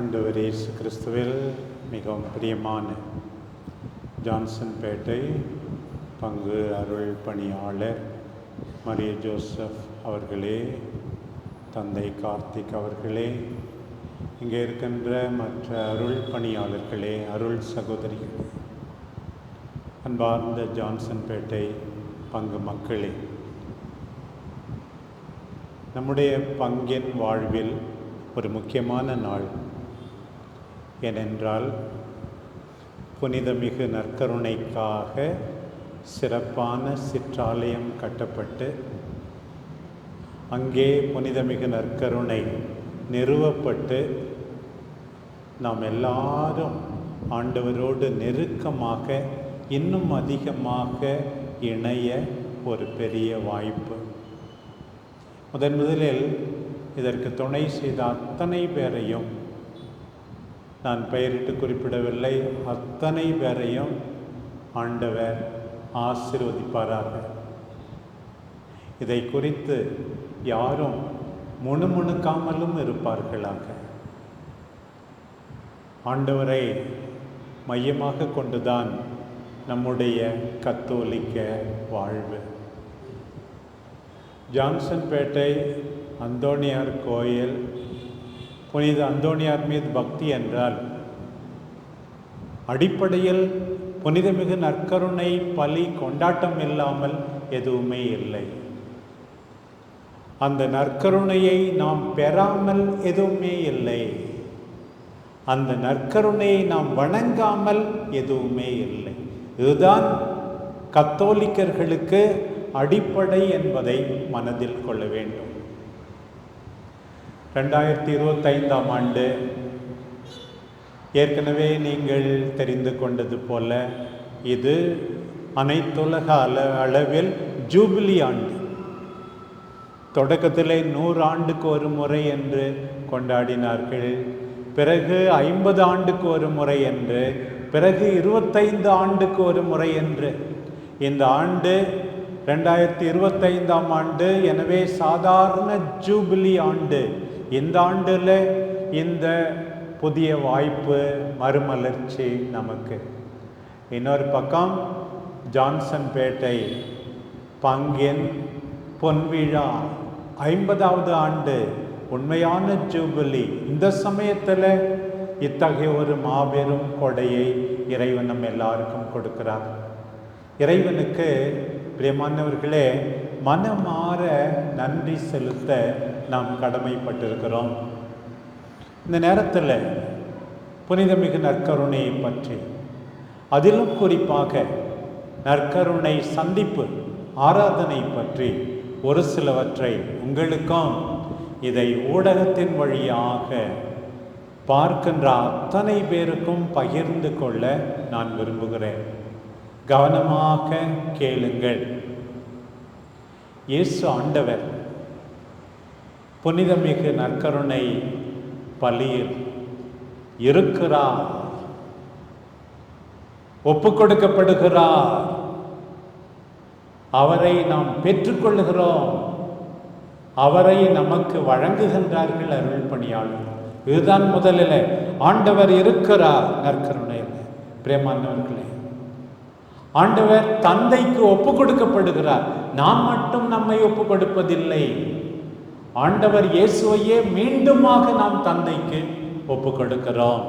ஆண்டவர் இயேசு கிறிஸ்துவில் மிகவும் பிரியமான ஜான்சன் பேட்டை பங்கு அருள் பணியாளர் மரிய ஜோசப் அவர்களே தந்தை கார்த்திக் அவர்களே இங்கே இருக்கின்ற மற்ற அருள் பணியாளர்களே அருள் சகோதரிகளே அன்பார்ந்த ஜான்சன் பேட்டை பங்கு மக்களே. நம்முடைய பங்கின் வாழ்வில் ஒரு முக்கியமான நாள் ஏனென்றால் புனிதமிகு நற்கருணைக்காக சிறப்பான சிற்றாலயம் கட்டப்பட்டு அங்கே புனிதமிகு நற்கருணை நிறுவப்பட்டு நாம் எல்லாரும் ஆண்டவரோடு நெருக்கமாக இன்னும் அதிகமாக இணைய ஒரு பெரிய வாய்ப்பு. முதன் முதலில் இதற்கு துணை செய்த அத்தனை பேரையும் நான் பெயரிட்டு குறிப்பிடவில்லை. அத்தனை பேரையும் ஆண்டவர் ஆசிர்வதிப்பாராக. இதை குறித்து யாரும் முணுமுணுக்காமலும் இருப்பார்களாக. ஆண்டவரை மையமாக கொண்டுதான் நம்முடைய கத்தோலிக்க வாழ்வு. ஜான்சன்பேட்டை அந்தோணியார் கோயில் புனித அந்தோணியார் மீது பக்தி என்றால் அடிப்படையில் புனிதமிகு நற்கருணை பலி கொண்டாட்டம் இல்லாமல் எதுவுமே இல்லை. அந்த நற்கருணையை நாம் பெறாமல் எதுவுமே இல்லை. அந்த நற்கருணையை நாம் வணங்காமல் எதுவுமே இல்லை. இதுதான் கத்தோலிக்கர்களுக்கு அடிப்படை என்பதை மனதில் கொள்ள வேண்டும். ரெண்டாயிரத்தி இருபத்தைந்தாம் ஆண்டு ஏற்கனவே நீங்கள் தெரிந்து கொண்டது போல இது அனைத்துலக அள அளவில் ஜூபிலி ஆண்டு. தொடக்கத்திலே நூறு ஆண்டுக்கு ஒரு முறை என்று கொண்டாடினார்கள். பிறகு ஐம்பது ஆண்டுக்கு ஒரு முறை என்று பிறகு இருபத்தைந்து ஆண்டுக்கு ஒரு முறை என்று. இந்த ஆண்டு ரெண்டாயிரத்தி இருபத்தைந்தாம் ஆண்டு எனவே சாதாரண ஜூபிலி ஆண்டு. இந்த ஆண்டில் இந்த புதிய வாய்ப்பு மறுமலர்ச்சி நமக்கு. இன்னொரு பக்கம் ஜான்சன் பேட்டை பங்கின் பொன்விழா ஐம்பதாவது ஆண்டு உண்மையான ஜூபிலி. இந்த சமயத்தில் இத்தகைய ஒரு மாபெரும் கொடையை இறைவன் நம்ம எல்லாருக்கும் கொடுக்கிறார். இறைவனுக்கு பிரியமானவர்களே மனமாற நன்றி செலுத்த நாம் கடமைப்பட்டிருக்கிறோம். இந்த நேரத்தில் புனிதமிகு நற்கருணையை பற்றி அதிலும் குறிப்பாக நற்கருணை சந்திப்பு ஆராதனை பற்றி ஒரு சிலவற்றை உங்களுக்கும் இதை ஊடகத்தின் வழியாக பார்க்கின்ற அத்தனை பேருக்கும் பகிர்ந்து கொள்ள நான் விரும்புகிறேன். கவனமாக கேளுங்கள். இயேசு ஆண்டவர் புனிதமிகு நற்கருணை பலியில் இருக்கிறார். ஒப்பு கொடுக்கப்படுகிறார் அவரை நாம் பெற்றுக்கொள்கிறோம். அவரை நமக்கு வழங்குகின்றார்கள் அருள் பணியாளர். இதுதான் முதலில். ஆண்டவர் இருக்கிறார் நற்கருணையில். பிரேமானவர்களே ஆண்டவர் தந்தைக்கு ஒப்பு கொடுக்கப்படுகிறார் நாம் மட்டும் நம்மை ஒப்பு கொடுப்பதில்லை ஆண்டவர் இயேசுவையே மீண்டுமாக நாம் தந்தைக்கு ஒப்பு கொடுக்கிறோம்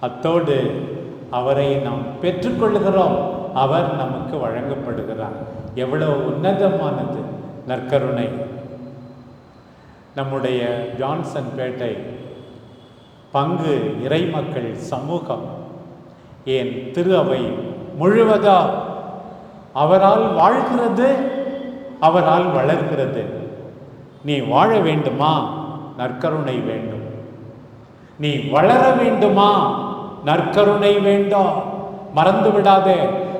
அத்தோடு அவரை நாம் பெற்றுக்கொள்கிறோம் அவர் நமக்கு வழங்கப்படுகிறார். எவ்வளவு உன்னதமானது நற்கருணை. நம்முடைய ஜான்சன் பேட்டை பங்கு இறைமக்கள் சமூகம். ஏன் திரு அவை முழுவதா? அவரால் வாழ்கிறது அவரால் வளர்கிறது. நீ வாழ வேண்டுமா? நற்கருணை வேண்டும். நீ வளர வேண்டுமா? நற்கருணை வேண்டும். மறந்து விடாதே.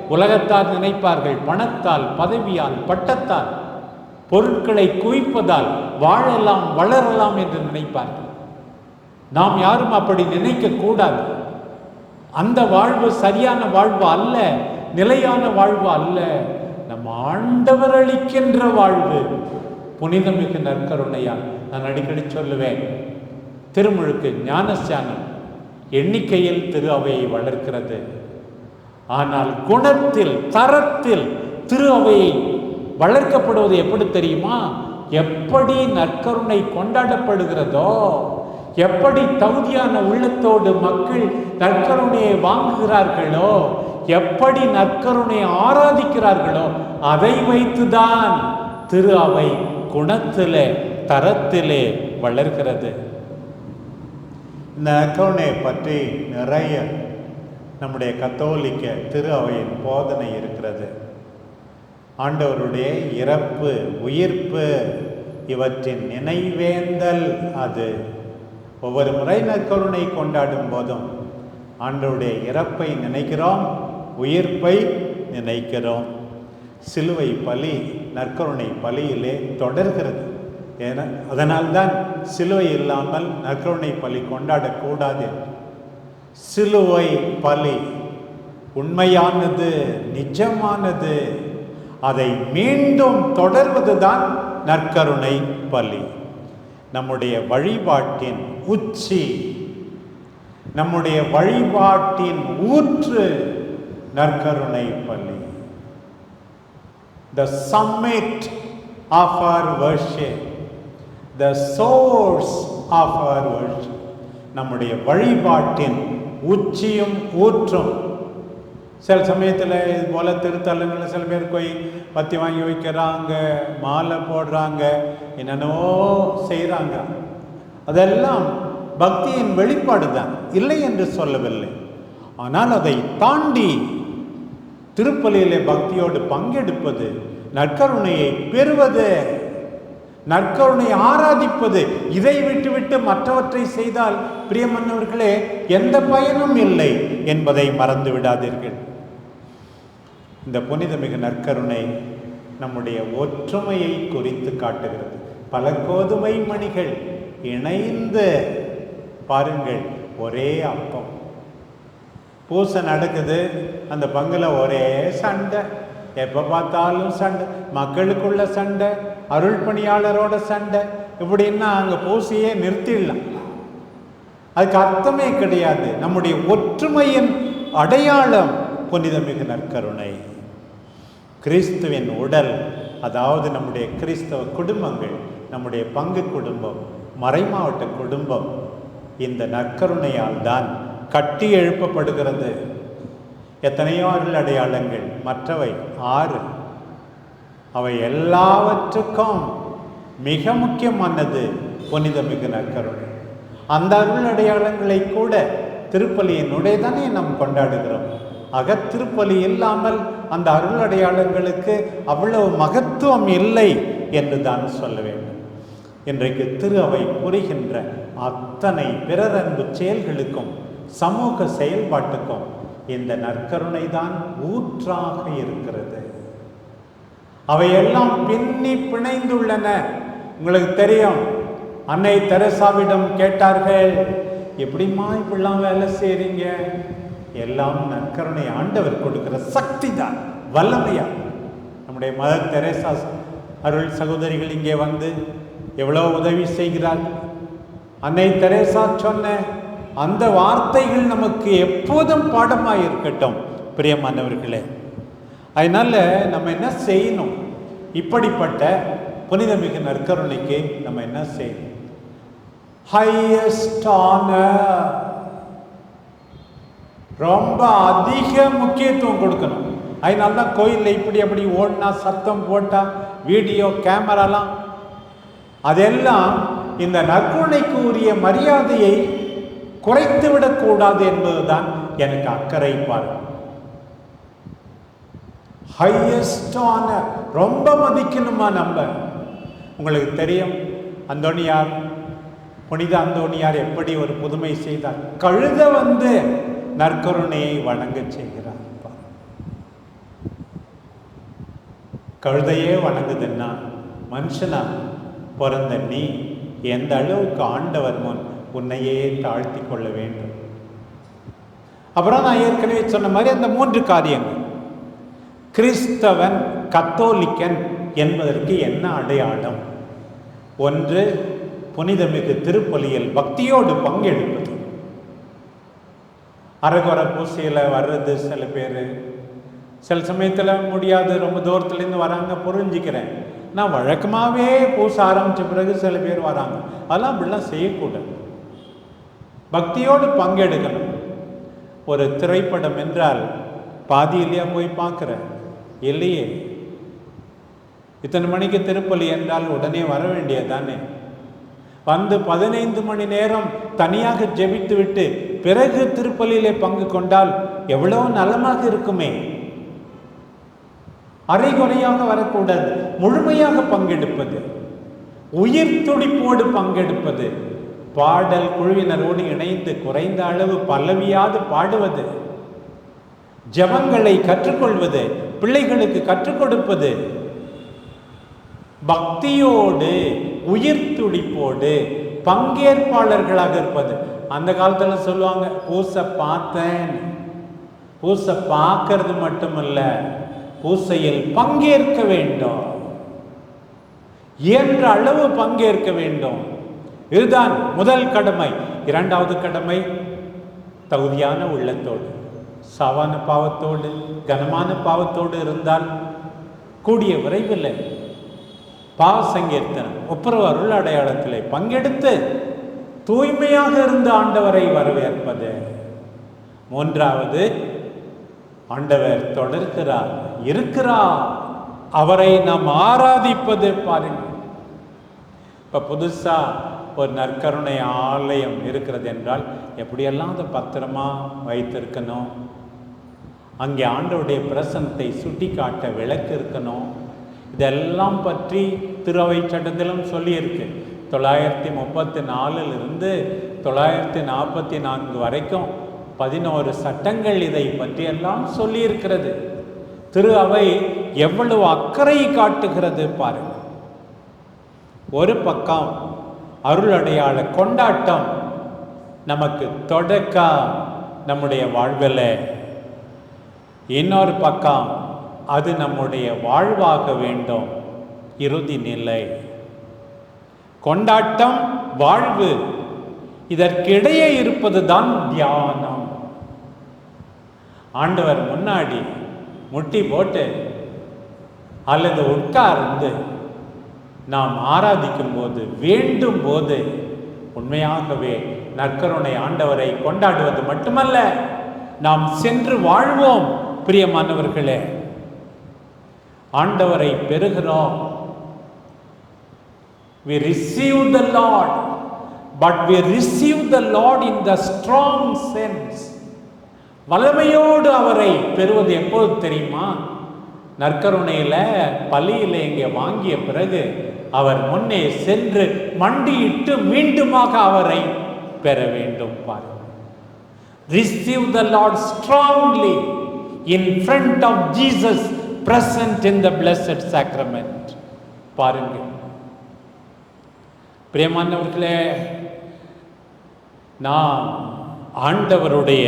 உலகத்தார் நினைப்பார்கள் பணத்தால் பதவியால் பட்டத்தால் பொருட்களை குவிப்பதால் வாழலாம் வளரலாம் என்று நினைப்பார்கள். நாம் யாரும் அப்படி நினைக்க கூடாது. அந்த வாழ்வு சரியான வாழ்வு அல்ல நிலையான வாழ்வு அல்ல. நம் ஆண்டவர் அளிக்கின்ற வாழ்வு. புனிதமிகு நற்கருணையா? நான் அடிக்கடி சொல்லுவேன் திருமுழுக்கு ஞானஸ்தானம் எண்ணிக்கையில் திரு அவையை வளர்க்கிறது. ஆனால் குணத்தில் தரத்தில் திரு அவையை வளர்க்கப்படுவது எப்படி தெரியுமா? எப்படி நற்கருணை கொண்டாடப்படுகிறதோ எப்படி தகுதியான உள்ளத்தோடு மக்கள் நற்கருணையை வாங்குகிறார்களோ எப்படி நற்கருணை ஆராதிக்கிறார்களோ அதை வைத்துதான் திரு அவை குணத்திலே தரத்திலே வளர்கிறது. இந்த நற்கருணையை பற்றி நிறைய நம்முடைய கத்தோலிக்க திரு அவையின் போதனை இருக்கிறது. ஆண்டவருடைய இறப்பு உயிர்ப்பு இவற்றின் நினைவேந்தல் அது. ஒவ்வொரு முறை நற்கருணை கொண்டாடும் போதும் ஆண்டவருடைய இறப்பை நினைக்கிறோம் உயிர்ப்பை நினைக்கிறோம். சிலுவை பலி நற்கருணை பலியிலே தொடர்கிறது. ஏன்னா அதனால்தான் சிலுவை இல்லாமல் நற்கருணை பலி கொண்டாடக்கூடாது. சிலுவை பலி உண்மையானது நிஜமானது அதை மீண்டும் தொடர்வதுதான் நற்கருணை பலி. நம்முடைய வழிபாட்டின் உச்சி நம்முடைய வழிபாட்டின் ஊற்று நற்கருணை பள்ளி the summit of our worship, the source of our worship. நம்முடைய வழிபாட்டின் உச்சியும் ஊற்றும். சில சமயத்தில் இது போல் திருத்தலங்களில் சில பேர் போய் பத்தி வாங்கி வைக்கிறாங்க மாலை போடுறாங்க என்னென்னவோ செய்கிறாங்க அதெல்லாம் பக்தியின் வெளிப்பாடு தான் இல்லை என்று சொல்லவில்லை. ஆனால் அதை தாண்டி திருப்பலியிலே பக்தியோடு பங்கெடுப்பது நற்கருணையை பெறுவது நற்கருணை ஆராதிப்பது இதை விட்டுவிட்டு மற்றவற்றை செய்தால் பிரியமன்னவர்களே எந்த பயனும் இல்லை என்பதை மறந்து விடாதீர்கள் இந்த புனிதமிகு நற்கருணை நம்முடைய ஒற்றுமையை குறித்து காட்டுகிறது. பல கோதுமை மணிகள் இணைந்து பாருங்கள் ஒரே அப்பம். பூசை நடக்குது அந்த பங்கில் ஒரே சண்டை. எப்போ பார்த்தாலும் சண்டை மக்களுக்குள்ள சண்டை அருள் பணியாளரோட சண்டை. இப்படின்னா அங்கே பூசையே நிறுத்திடலாம். அதுக்கு அர்த்தமே கிடையாது. நம்முடைய ஒற்றுமையின் அடையாளம் புனிதமிகு நற்கருணை கிறிஸ்துவின் உடல் அதாவது நம்முடைய கிறிஸ்தவ குடும்பங்கள் நம்முடைய பங்கு குடும்பம் மறைமாவட்ட குடும்பம் இந்த நற்கருணையால் தான் கட்டி எழுப்பப்படுகிறது. எத்தனையோ அருள் அடையாளங்கள் மற்றவை ஆறு. அவை எல்லாவற்றுக்கும் மிக முக்கியமானது புனிதமிகு நற்கருணை அந்த அருள் அடையாளங்களை கூட திருப்பலியினுடைய தானே நாம் கொண்டாடுகிறோம். அகத்திருப்பலி இல்லாமல் அந்த அருள் அடையாளங்களுக்கு அவ்வளவு மகத்துவம் இல்லை என்று தான் சொல்ல வேண்டும். இன்றைக்கு திரு அவை புரிகின்ற அத்தனை பிறரன்பு செயல்களுக்கும் சமூக செயல்பாட்டுக்கும் இந்த நற்கருணை தான் ஊற்றாக இருக்கிறது. அவையெல்லாம் பின்னி பிணைந்துள்ளன. உங்களுக்கு தெரியும் அன்னை தெரசாவிடம் கேட்டார்கள் எப்படிம்மா இப்படிலாம் வேலை செய்றீங்க? எல்லாம் நற்கருணை ஆண்டவர் கொடுக்கிற சக்தி தான் வல்லமையா? நம்முடைய மதர் தெரேசா அருள் சகோதரிகள் இங்கே வந்து எவ்வளோ உதவி செய்கிறார்? அன்னை தெரேசா சொன்ன அந்த வார்த்தைகள் நமக்கு எப்போதும் பாடமாக இருக்கட்டும் பிரியமானவர்களே. அதனால் நம்ம என்ன செய்யணும்? இப்படிப்பட்ட புனிதமிகு நற்கருணைக்கு நம்ம என்ன செய்யணும்? ஹையஸ்ட் ரொம்ப அதிக முக்கியத்துவம் கொடுக்கணும். அதனால தான் கோயிலில் இப்படி அப்படி ஓடினா சத்தம் போட்டால் வீடியோ கேமராலாம் அதெல்லாம் இந்த நற்கருணைக்கு உரிய மரியாதையை குறைத்து விடக்கூடாது என்பதுதான் எனக்கு அக்கறை பாருங்க ஹையஸ்டான ரொம்ப மதிக்கணுமா நம்ம? உங்களுக்கு தெரியும் அந்தோணியார் புனித அந்தோணியார் எப்படி ஒரு புதுமை செய்தார்? கழுத வந்து நற்கருணையை வணங்க செய்கிறார் கழுதையே வணங்குதுன்னா மனுஷனா பிறந்த நீ எந்த அளவுக்கு ஆண்டவர் முன் உன்னையே தாழ்த்தி கொள்ள வேண்டும். அப்புறம் நான் ஏற்கனவே சொன்ன மாதிரி அந்த மூன்று காரியங்கள். கிறிஸ்தவன் கத்தோலிக்கன் என்பதற்கு என்ன அடையாளம்? ஒன்று புனிதமிகு திருப்பலியில் பக்தியோடு பங்கெடுப்பது. அரகுர பூசையில் வர்றது சில பேர். சில சமயத்தில் முடியாது ரொம்ப தூரத்துலேருந்து வராங்க புரிஞ்சுக்கிறேன். நான் வழக்கமாகவே பூச ஆரம்பித்த பிறகு சில பேர் வராங்க. அதெல்லாம் அப்படிலாம் செய்யக்கூடாது. பக்தியோடு பங்கெடுக்கணும். ஒரு திரைப்படம் என்றால் பாதியிலேயே போய் பார்க்குறேன் இல்லையே. இத்தனை மணிக்கு திருப்பலி என்றால் உடனே வர வேண்டியதானே வந்து பதினைந்து மணி நேரம் தனியாக ஜெபித்து விட்டு பிறகு திருப்பலியிலே பங்கு கொண்டால் எவ்வளவு நலமாக இருக்குமே. அரைகுறையாக வரக்கூடாது முழுமையாக பங்கெடுப்பது உயிர் துடிப்போடு பங்கெடுப்பது பாடல் குழுவினரோடு இணைந்து குறைந்த அளவு பல்லவியாது பாடுவது ஜபங்களை கற்றுக்கொள்வது பிள்ளைகளுக்கு கற்றுக் கொடுப்பது பக்தியோடு உயிர் துடிப்போடு பங்கேற்பாளர்களாக இருப்பது. அந்த காலத்துல சொல்லுவாங்க பூசை பார்த்தேன். பூசை பார்க்கறது மட்டுமல்ல பூசையில் பங்கேற்க வேண்டும். என்ற அளவு பங்கேற்க வேண்டும். இதுதான் முதல் கடமை. இரண்டாவது கடமை தகுதியான உள்ளத்தோடு. சாவான பாவத்தோடு கனமான பாவத்தோடு இருந்தால் கூடிய விரைவில் பாவ சங்கீர்த்தனம் ஒப்புரவு அருள் அடையாளத்தில் பங்கெடுத்து தூய்மையாக இருந்த ஆண்டவரை வரவேற்பது. மூன்றாவது ஆண்டவர் தொடர்கிறார் இருக்கிறார். அவரை நாம் ஆராதிப்பது பாருங்கள். இப்போ புதுசா ஒரு நற்கருணை ஆலயம் இருக்கிறது என்றால் எப்படியெல்லாம் அதை பத்திரமா வைத்திருக்கணும்? அங்கே ஆண்டவருடைய பிரசனத்தை சுட்டி காட்ட விளக்கு இருக்கணும்? இதெல்லாம் பற்றி திருவை சட்டத்திலும் சொல்லியிருக்கு. தொள்ளாயிரத்தி முப்பத்தி நாலுலேருந்து தொள்ளாயிரத்தி நாற்பத்தி நான்கு வரைக்கும் பதினோரு சட்டங்கள் இதை பற்றியெல்லாம் சொல்லியிருக்கிறது. திரு அவை எவ்வளவு அக்கறை காட்டுகிறது பாருங்கள் ஒரு பக்கம் அருள் அடையாள கொண்டாட்டம் நமக்கு தொடக்க நம்முடைய வாழ்வில். இன்னொரு பக்கம் அது நம்முடைய வாழ்வாக வேண்டும். இறுதி நிலை. கொண்டாட்டம் வாழ்வு இதற்கிடையே இருப்பது தான் தியானம். ஆண்டவர் முன்னாடி முட்டி போட்டு அல்லது உட்கார்ந்து நாம் ஆராதிக்கும் போது வேண்டும் போது உண்மையாகவே நற்கருணை ஆண்டவரை கொண்டாடுவது மட்டுமல்ல நாம் சென்று வாழ்வோம் பிரியமானவர்களே. ஆண்டவரை பெறுகிறோம். We receive the lord but we receive the lord in the strong sense. வல்லமையோடு அவரை பெறுவது எப்போது தெரியுமா? நற்கருணையில் பலியில இங்கே வாங்கிய பிறகு அவர் முன்னே சென்று மண்டியிட்டு மீண்டுமாக அவரை பெற வேண்டும் பாருங்கள் receive the lord strongly in front of Jesus present in the blessed sacrament. பாருங்கள் பிரியமானவர்களே நாம் ஆண்டவருடைய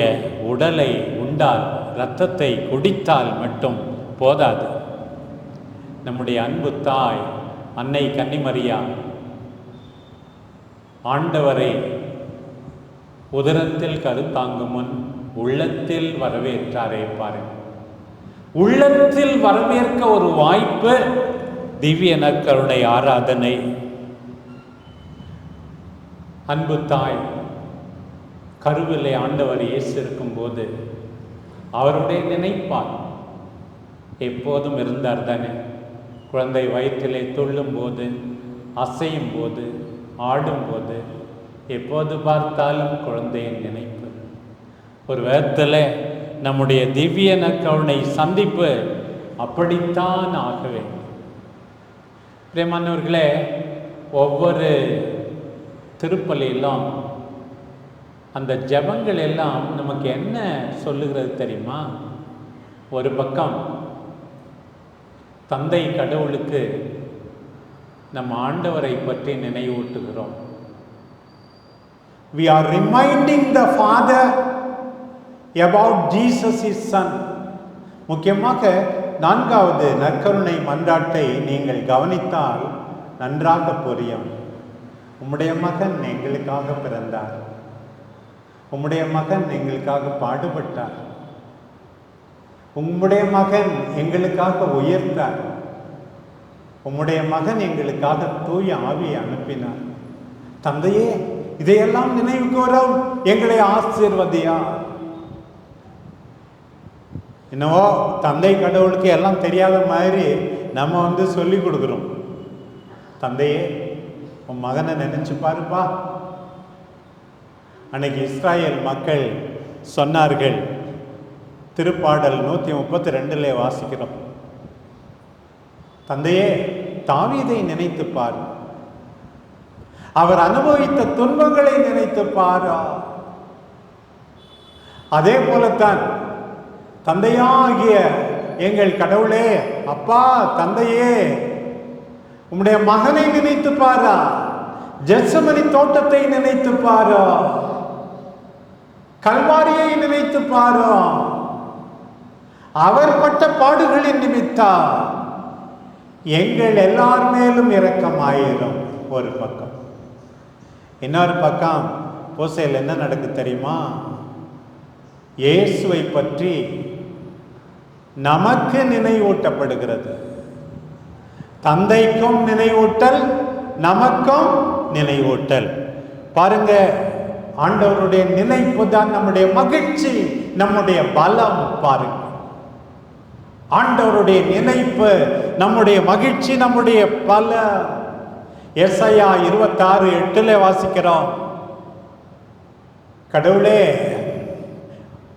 உடலை உண்டால் இரத்தத்தை குடித்தால் மட்டும் போதாது. நம்முடைய அன்பு தாய் அன்னை கன்னிமரியா ஆண்டவரை உதரத்தில் கருத்தாங்கும் முன் உள்ளத்தில் வரவேற்றாரே பாருங்கள் உள்ளத்தில் வரவேற்க ஒரு வாய்ப்பு திவ்ய நற்கருணை ஆராதனை. அன்பு தாய் கருவிலை ஆண்டவர் இயேசு இருக்கும்போது அவருடைய நினைப்பான் எப்போதும் இருந்தார் தானே. குழந்தை வயிற்றிலே துள்ளும் போது அசையும் போது ஆடும்போது எப்போது பார்த்தாலும் குழந்தையின் நினைப்பு. ஒரு விதத்தில் நம்முடைய திவ்ய நக்கவனை சந்திப்பு அப்படித்தான் ஆக வேண்டும். பிரியமானவர்களே ஒவ்வொரு திருப்பலியிலும் அந்த ஜெபங்கள் எல்லாம் நமக்கு என்ன சொல்லுகிறது தெரியுமா? ஒரு பக்கம் தந்தை கடவுளுக்கு நம் ஆண்டவரை பற்றி நினைவூட்டுகிறோம். We are reminding the father about Jesus his son முக்கியமாக நான்காவது நற்கருணை மன்றாட்டை நீங்கள் கவனித்தால் நன்றாக புரியும். உம்முடைய மகன் எங்களுக்காக பிறந்தார். உம்முடைய மகன் எங்களுக்காக பாடுபட்டார். உம்முடைய மகன் எங்களுக்காக உயர்த்தார். உம்முடைய மகன் எங்களுக்காக தூய ஆவியை அனுப்பினார். தந்தையே இதையெல்லாம் நினைவுக்கு வரும் எங்களை ஆசீர்வதியா என்னவோ தந்தை கடவுளுக்கு எல்லாம் தெரியாத மாதிரி நம்ம வந்து சொல்லி கொடுக்குறோம். தந்தையே உன் மகனை நினைச்சு பாருப்பா. அன்னைக்கு இஸ்ராயல் மக்கள் சொன்னார்கள் திருப்பாடல் நூற்றி முப்பத்தி ரெண்டிலே வாசிக்கிறோம். தந்தையே தாவீதை நினைத்து பார். அவர் அனுபவித்த துன்பங்களை நினைத்து பாரா. அதே போலத்தான் தந்தையாகிய எங்கள் கடவுளே அப்பா தந்தையே உம்முடைய மகனை நினைத்து பாரா. ஜெர்சமனி தோட்டத்தை நினைத்து பாரா. கல்வாரியை நினைத்து பாரா. அவர் பட்ட பாடுகளின் நிமித்தா எங்கள் எல்லார் மேலும் இரக்கமாயிரும். ஒரு பக்கம். இன்னொரு பக்கம் பூசையில் என்ன நடக்கு தெரியுமா? இயேசுவை பற்றி நமக்கு நினைவூட்டப்படுகிறது. தந்தைக்கும் நினைவூட்டல் நமக்கும் நினைவூட்டல். பாருங்க ஆண்டவருடைய நினைப்பு தான் நம்முடைய மகிழ்ச்சி நம்முடைய பலம் பாருங்க. ஆண்டவருடைய நினைப்பு நம்முடைய மகிழ்ச்சி நம்முடைய பல. எஸ்ஐயா இருபத்தாறு எட்டுல வாசிக்கிறோம். கடவுளே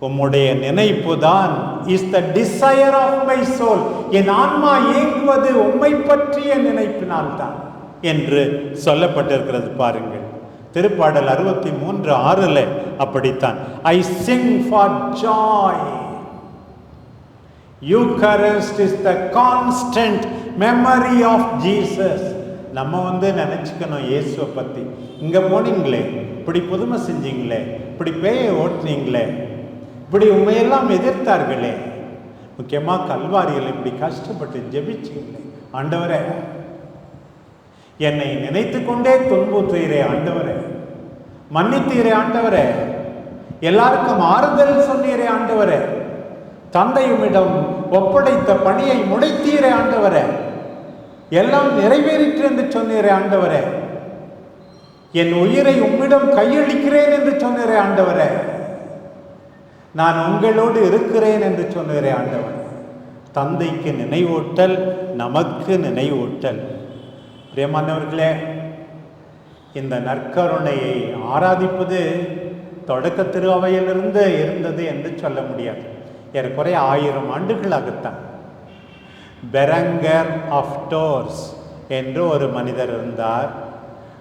உம்முடைய நினைப்பு தான் is the desire of my soul என் ஆன்மா ஏங்குவது உம்மை பற்றிய நினைப்பினால்தான் என்று சொல்லப்பட்டிருக்கிறது பாருங்கள். திருப்பாடல் அறுபத்தி மூன்று ஆறுல அப்படித்தான். I sing for joy Eucharist is the constant memory of Jesus நம்ம வந்து நினச்சிக்கணும் இயேசுவை பற்றி இங்கே போனீங்களே இப்படி புதுமை செஞ்சீங்களே இப்படி பேயை ஓட்டுனீங்களே இப்படி உண்மையெல்லாம் எதிர்த்தார்களே. முக்கியமாக கல்வாரியில் இப்படி கஷ்டப்பட்டு ஜெபிச்சீங்களே ஆண்டவரே. என்னை நினைத்து கொண்டே துன்புற்றீரே ஆண்டவரே. மன்னித்தீரே ஆண்டவரே. எல்லாருக்கும் ஆறுதல் சொன்னீரே ஆண்டவரே. தந்தையுமிடம் ஒப்படைத்த பணியை முடித்தீரே ஆண்டவரே. எல்லாம் நிறைவேறிற்று என்று சொன்னீரே ஆண்டவரே. என் உயிரை உம்மிடம் கையளிக்கிறேன் என்று சொன்னீரே ஆண்டவரே. நான் உங்களோடு இருக்கிறேன் என்று சொன்னீரே ஆண்டவர். தந்தைக்கு நினைவூட்டல் நமக்கு நினைவூட்டல். பிரியமானவர்களே இந்த நற்கருணையை ஆராதிப்பது தொடக்க திருவையிலிருந்து இருந்தது என்று சொல்ல முடியாது. ஏறக்குறைய ஆயிரம் ஆண்டுகளாகத்தான். பெரங்கர் ஆஃப் டோர்ஸ் என்று ஒரு மனிதர் இருந்தார்.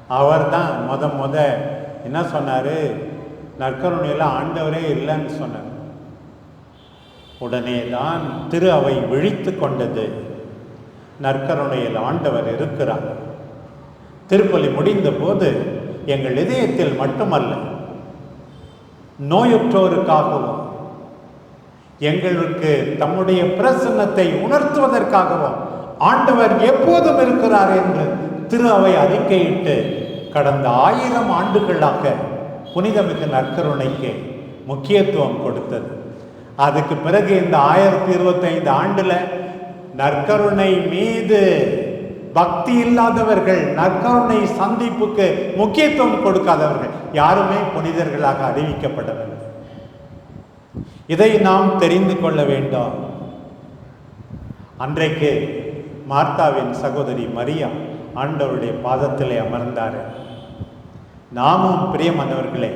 அவர் தான் முத முத என்ன சொன்னார்? நற்கருணையில் ஆண்டவரே இல்லைன்னு சொன்னார். உடனே தான் திரு அவை விழித்து கொண்டது. நற்கருணையில் ஆண்டவர் இருக்கிறார். திருப்பலி முடிந்த போது எங்கள் இதயத்தில் மட்டுமல்ல நோயுற்றோருக்காகவும் எங்களுக்கு தம்முடைய பிரசன்னத்தை உணர்த்துவதற்காகவும் ஆண்டவர் எப்போதும் இருக்கிறார் என்று திரு அவை அறிக்கையிட்டு கடந்த ஆயிரம் ஆண்டுகளாக புனிதமிகு நற்கருணைக்கு முக்கியத்துவம் கொடுத்தது. அதுக்கு பிறகு இந்த ஆயிரத்தி இருபத்தைந்து ஆண்டுல நற்கருணை மீது பக்தி இல்லாதவர்கள் நற்கருணை சந்திப்புக்கு முக்கியத்துவம் கொடுக்காதவர்கள் யாருமே புனிதர்களாக அறிவிக்கப்படவில்லை. இதை நாம் தெரிந்து கொள்ள வேண்டும். அன்றைக்கு மார்த்தாவின் சகோதரி மரியா ஆண்டவருடைய பாதத்திலே அமர்ந்தார். நாமும் பிரியமானவர்களே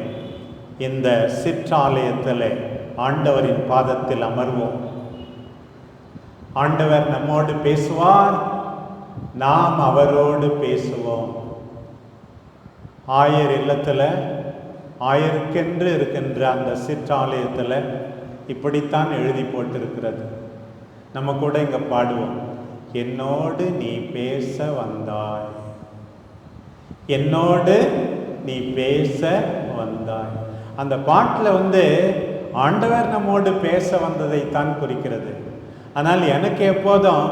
இந்த சிற்றாலயத்தில் ஆண்டவரின் பாதத்தில் அமர்வோம். ஆண்டவர் நம்மோடு பேசுவார் நாம் அவரோடு பேசுவோம். ஆயர் இல்லத்தில் ஆயருக்கென்று இருக்கின்ற அந்த சிற்றாலயத்தில் இப்படித்தான் எழுதி போட்டிருக்கிறது. நம்ம கூட இங்கே பாடுவோம். என்னோடு நீ பேச வந்தாய். என்னோடு நீ பேச வந்தாய். அந்த பாட்டில் வந்து ஆண்டவர் நம்மோடு பேச வந்ததைத்தான் குறிக்கிறது. ஆனால் எனக்கு எப்போதும்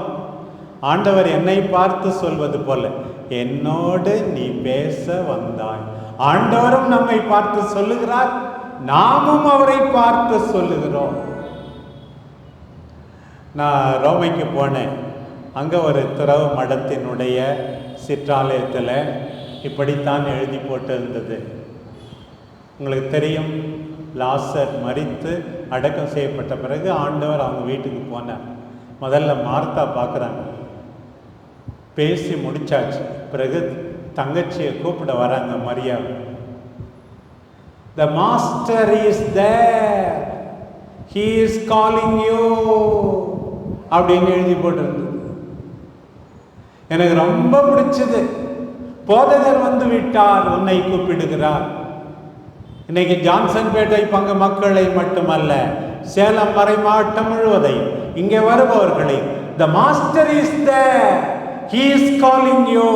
ஆண்டவர் என்னை பார்த்து சொல்வது போல என்னோடு நீ பேச வந்தாய். ஆண்டவரும் நம்மை பார்த்து சொல்லுகிறார் நாமும் அவரை பார்த்து சொல்லுகிறோம். நான் ரோமைக்கு போனேன். அங்கே ஒரு துறவு மடத்தினுடைய சிற்றாலயத்தில் இப்படித்தான் எழுதி போட்டு இருந்தது உங்களுக்கு தெரியும் லாசர் மறித்து அடக்கம் செய்யப்பட்ட பிறகு ஆண்டவர் அவங்க வீட்டுக்கு போனார். முதல்ல மார்த்தா பார்க்குறாங்க. பேசி முடிச்சாச்சு. பிறகு தங்கச்சியை கூப்பிட வராங்க Maria the master is there he is calling you அப்படின்னு எழுதி போட்டிருந்தது. எனக்கு ரொம்ப பிடிச்சது. போதகர் வந்து விட்டார் உன்னை கூப்பிடுகிறார். இன்னைக்கு ஜான்சன் பேட்டை பங்கு மக்களை மட்டுமல்ல சேலம் மறை மாவட்டம் முழுவதை இங்கே வருபவர்களை the master is there he is calling you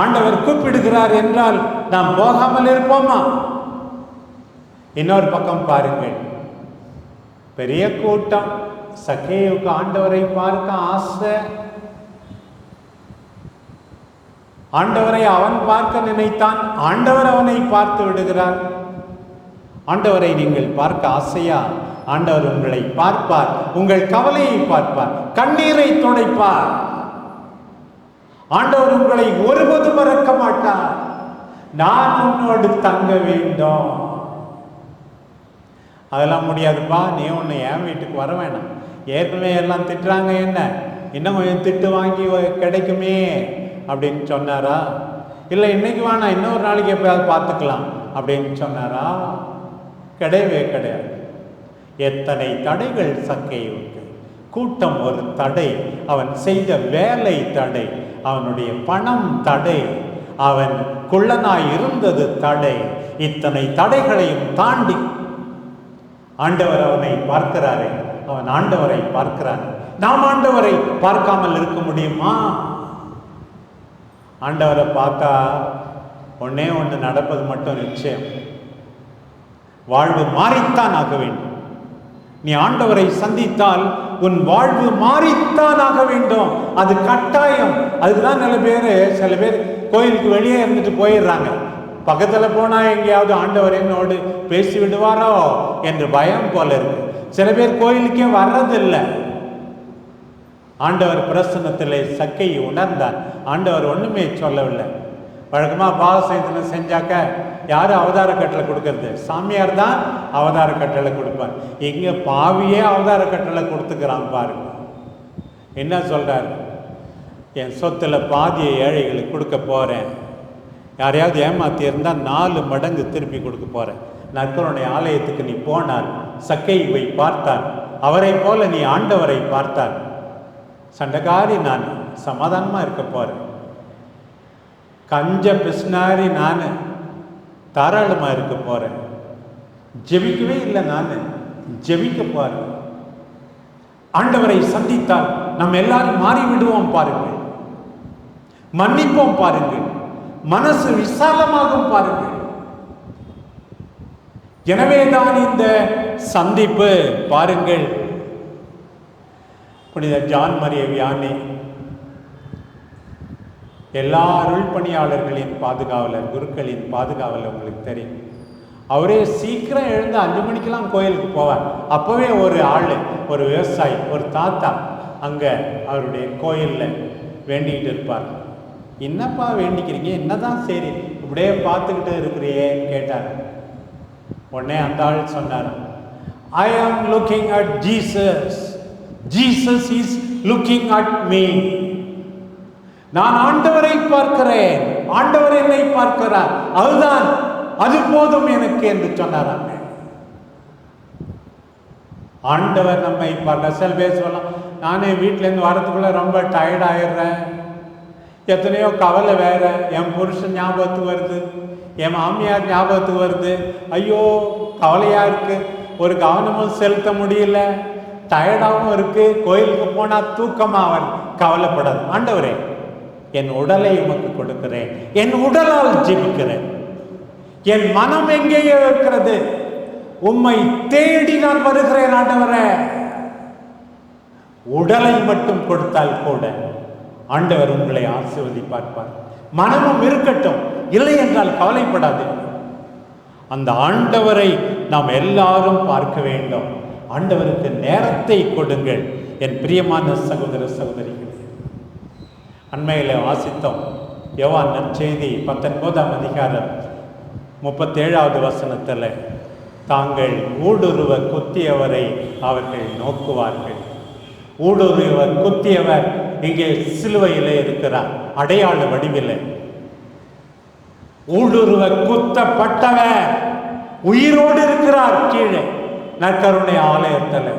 ஆண்டவர் கூப்பிடுகிறார் என்றால் நாம் போகாமல் இருப்போமா? இன்னொரு பக்கம் பாருங்கள். பெரிய கூட்டம். சகேவுக்கு ஆண்டவரை பார்க்க ஆசை. ஆண்டவரை அவன் பார்க்க நினைத்தான். ஆண்டவர் அவனை பார்த்து விடுகிறார். ஆண்டவரை நீங்கள் பார்க்க ஆசையா? ஆண்டவர் உங்களை பார்ப்பார். உங்கள் கவலையை பார்ப்பார். கண்ணீரை துடைப்பார். ஆண்டவர் உங்களை ஒருபோதும் மறக்க மாட்டார். நான் உன்னோடு தங்க வேண்டும். அதெல்லாம் முடியாதுப்பா. நீ ஒன்று என் வீட்டுக்கு வர வேணாம். ஏற்கனவே எல்லாம் திட்டுறாங்க என்ன? இன்னும் கொஞ்சம் திட்டு வாங்கி கிடைக்குமே அப்படின்னு சொன்னாரா? இல்லை இன்னைக்கு வேணாம் இன்னொரு நாளைக்கு எப்பயாவது பார்த்துக்கலாம் அப்படின்னு சொன்னாரா? கிடையவே கிடையாது. எத்தனை தடைகள் சக்கையுக்கு கூட்டம் ஒரு தடை அவன் செய்த வேலை தடை. அவனுடைய பணம் தடை. அவன் குள்ளனாய் இருந்தது தடை. இத்தனை தடைகளையும் தாண்டி ஆண்டவர் அவனை பார்க்கிறாரே. அவன் ஆண்டவரை பார்க்கிறான். நாம் ஆண்டவரை பார்க்காமல் இருக்க முடியுமா? ஆண்டவரை பார்த்தா ஒன்னே ஒன்று நடப்பது மட்டும் நிச்சயம். வாழ்வு மாறித்தான் ஆக வேண்டும். நீ ஆண்டவரை சந்தித்தால் உன் வாழ்வு மாறித்தான் ஆக வேண்டும். அது கட்டாயம். அதுதான் சில பேர் சில பேர் கோயிலுக்கு வெளியே இருந்துட்டு போயிடுறாங்க. பக்கத்தில் போனால் எங்கேயாவது ஆண்டவர் என்னோடு பேசி விடுவாரோ என்று பயம் போல இருக்கு. சில பேர் கோயிலுக்கே வர்றதில்லை. ஆண்டவர் பிரசன்னத்தில் சக்கையை உணர்ந்தார். ஆண்டவர் ஒன்றுமே சொல்லவில்லை. வழக்கமாக பாவசயத்துல செஞ்சாக்க யார் அவதார கட்டளை கொடுக்கறது? சாமியார் தான் அவதார கட்டளை கொடுப்பார். இங்க பாவியே அவதார கட்டளை கொடுத்துக்கிறான் பாருங்க. என்ன சொல்கிறார் என் சொத்துல பாதியை ஏழைகளுக்கு கொடுக்க போகிறேன் யாரையாவது ஏமாத்தி நாலு மடங்கு திருப்பி கொடுக்க போகிறேன் நற்கருடைய ஆலயத்துக்கு நீ போனார். சக்கைவை பார்த்தார். அவரை போல நீ ஆண்டவரை பார்த்தார். சண்டைக்காரி நான் சமாதானமாக இருக்க போகிறேன் கஞ்ச பிஸ்னாரி நான். தாராளமா இருக்க போறேன். ஜெபிக்கவே இல்லை நான். ஜெபிக்க போகிறேன் ஆண்டவரை சந்தித்தால் நம்ம எல்லாரும் மாறி விடுவோம் பாருங்கள். மன்னிப்போம் பாருங்கள். மனசு விசாலமாகும் பாருங்கள். எனவேதான் இந்த சந்திப்பு. பாருங்கள். புனித ஜான் மரிய வியானி எல்லா அருள் பணியாளர்களின் பாதுகாவலர் குருக்களின் பாதுகாவலர் உங்களுக்கு தெரியும். அவரே சீக்கிரம் எழுந்து அஞ்சு மணிக்கெல்லாம் கோயிலுக்கு போவார். அப்போவே ஒரு ஆள் ஒரு விவசாயி ஒரு தாத்தா அங்கே அவருடைய கோயிலில் வேண்டிக்கிட்டு இருப்பார். என்னப்பா வேண்டிக்கிறீங்க? என்னதான் சரி? இப்படியே பார்த்துக்கிட்டு இருக்கிறியேன்னு கேட்டார். உடனே அந்த ஆள் சொன்னார் I am looking at Jesus Jesus is looking at me நான் ஆண்டவரை பார்க்கிறேன். ஆண்டவர் என்னை பார்க்கிறார். அதுதான் அது போதும் எனக்கு என்று சொன்னாராங்க ஆண்டவர் நம்மை பார்க்க சில பேர் சொல்லலாம் நானே வீட்டிலேருந்து வரதுக்குள்ள ரொம்ப டயர்ட் ஆயிடுறேன். எத்தனையோ கவலை வேற. என் புருஷன் ஞாபகத்துக்கு வருது. என் மாமியார் ஞாபகத்துக்கு வருது. ஐயோ கவலையா இருக்கு. ஒரு கவனமும் செலுத்த முடியல. டயர்டாகவும் இருக்கு. கோயிலுக்கு போனா தூக்கமா அவர் கவலைப்படாது. ஆண்டவரே என் உடலை உமக்கு கொடுக்கிறேன். என் உடலால் ஜெபிக்கிறேன். என் மனம் எங்கேயோ இருக்கிறது? உம்மை தேடி நான் வருகிறேன் ஆண்டவரே. உடலை மட்டும் கொடுத்தால் கூட ஆண்டவர் உங்களை ஆசீர்வதிப்பார் மனமும் இருக்கட்டும் இல்லை என்றால் கவலைப்படாது. அந்த ஆண்டவரை நாம் எல்லாரும் பார்க்க வேண்டும். ஆண்டவருக்கு நேரத்தை கொடுங்கள். என் பிரியமான சகோதர சகோதரிகள் அண்மையில் வாசித்தோம். யோவான் நற்செய்தி பத்தொன்பதாம் அதிகாரம் முப்பத்தேழாவது வசனத்தில் தாங்கள் ஊடுருவ குத்தியவரை அவர்கள் நோக்குவார்கள். ஊடுருவ குத்தியவர் இங்கே சிலுவையிலே இருக்கிறார் அடையாள வடிவில். ஊடுருவ குத்தப்பட்டவர் உயிரோடு இருக்கிறார் கீழே நற்கருணை ஆலயத்தில்.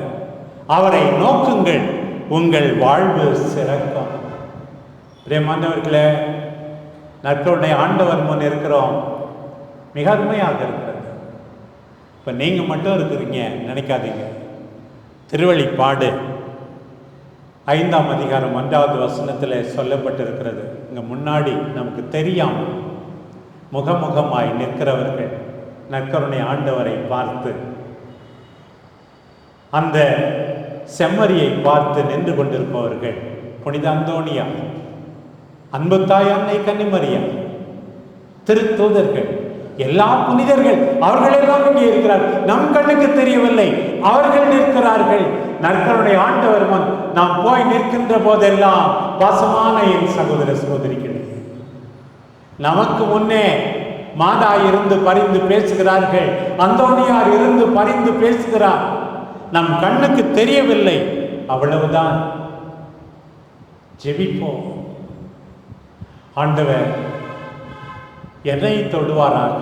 அவரை நோக்குங்கள் உங்கள் வாழ்வு சிறக்கும். பிரியமானவர்களே நற்கருணை ஆண்டவர் முன் இருக்கிறோம். மிக அருமையாக இருக்கிறது. இப்போ நீங்கள் மட்டும் இருக்கிறீங்க நினைக்காதீங்க. திருவழிப்பாடு ஐந்தாம் அதிகாரம் ஒன்றாவது வசனத்தில் சொல்லப்பட்டிருக்கிறது. இங்கே முன்னாடி நமக்கு தெரியாமல் முகமுகமாய் நிற்கிறவர்கள் நற்கருணை ஆண்டவரை பார்த்து அந்த செம்மறியை பார்த்து நின்று கொண்டிருப்பவர்கள் புனித அந்தோணியா அன்பு தாய் அன்னை கன்னிமரியா திருத்தூதர்கள் எல்லா புனிதர்கள் அவர்களெல்லாம் இங்கே இருக்கிறார். நம் கண்ணுக்கு தெரியவில்லை. அவர்கள் நிற்கிறார்கள். நற்கருடைய ஆண்டவர் முன் நாம் போய் நிற்கின்ற போதெல்லாம் பாசமான என் சகோதர சகோதரிக்கிறது நமக்கு முன்னே மாதா இருந்து பரிந்து பேசுகிறார்கள். அந்தோனியார் இருந்து பரிந்து பேசுகிறார். நம் கண்ணுக்கு தெரியவில்லை. அவ்வளவுதான். ஜெபிப்போம். ஆண்டவர் என்னை தொடுவாராக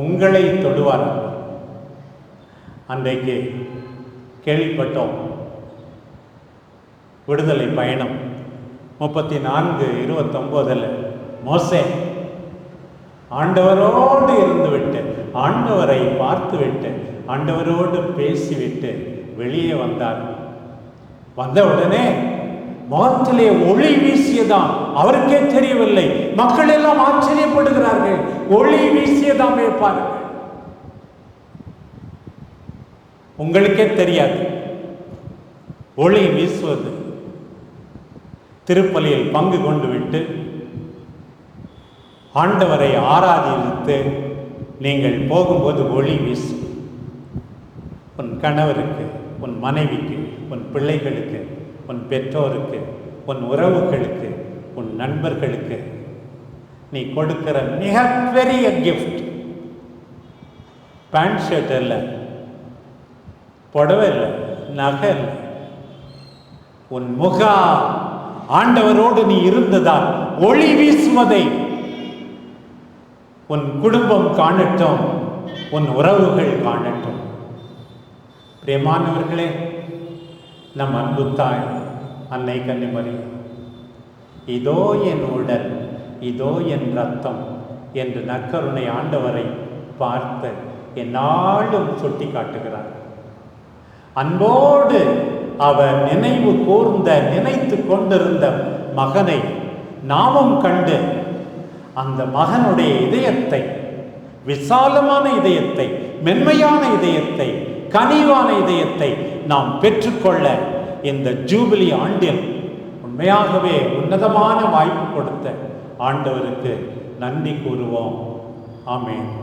உங்களை தொடுவாராக. அன்றைக்கு கேள்விப்பட்டோம் விடுதலை பயணம் முப்பத்தி நான்கு இருபத்தொம்போதில் மோசே ஆண்டவரோடு இருந்துவிட்டு ஆண்டவரை பார்த்துவிட்டு ஆண்டவரோடு பேசிவிட்டு வெளியே வந்தார். வந்த உடனே முகத்திலே ஒளி வீசியதாம். அவருக்கே தெரியவில்லை. மக்கள் எல்லாம் ஆச்சரியப்படுகிறார்கள். ஒளி வீசியதாமே பாருங்கள். உங்களுக்கே தெரியாது. ஒளி வீசுவது திருப்பலியில் பங்கு கொண்டு விட்டு ஆண்டவரை ஆராதித்து நீங்கள் போகும்போது ஒளி வீசும். உன் கணவருக்கு உன் மனைவிக்கு உன் பிள்ளைகளுக்கு உன் பெற்றோருக்கு உன் உறவுகளுக்கு உன் நண்பர்களுக்கு நீ கொடுக்கிற மிகப்பெரிய கிஃப்ட் பேண்ட் ஷர்ட் இல்லை புடவை இல்லை நகை இல்லை. உன் முகா ஆண்டவரோடு நீ இருந்ததால் ஒளி வீசுவதை உன் குடும்பம் காணட்டும் உன் உறவுகள் காணட்டும். பிரியமானவர்களே நம் அன்பு தாய் அன்னை கன்னிமரி இதோ என் உடல் இதோ என் ரத்தம் என்று நற்கருணை ஆண்டவரை பார்த்து என்னாலும் சுட்டி காட்டுகிறார் அன்போடு அவர் நினைவு கூர்ந்த நினைத்து கொண்டிருந்த மகனை நாமும் கண்டு அந்த மகனுடைய இதயத்தை விசாலமான இதயத்தை மென்மையான இதயத்தை கனிவான இதயத்தை நாம் பெற்றுக்கொள்ள இந்த ஜூபிலி ஆண்டில் உண்மையாகவே உன்னதமான வாய்ப்பு கொடுத்த ஆண்டவருக்கு நன்றி கூறுவோம். ஆமேன்.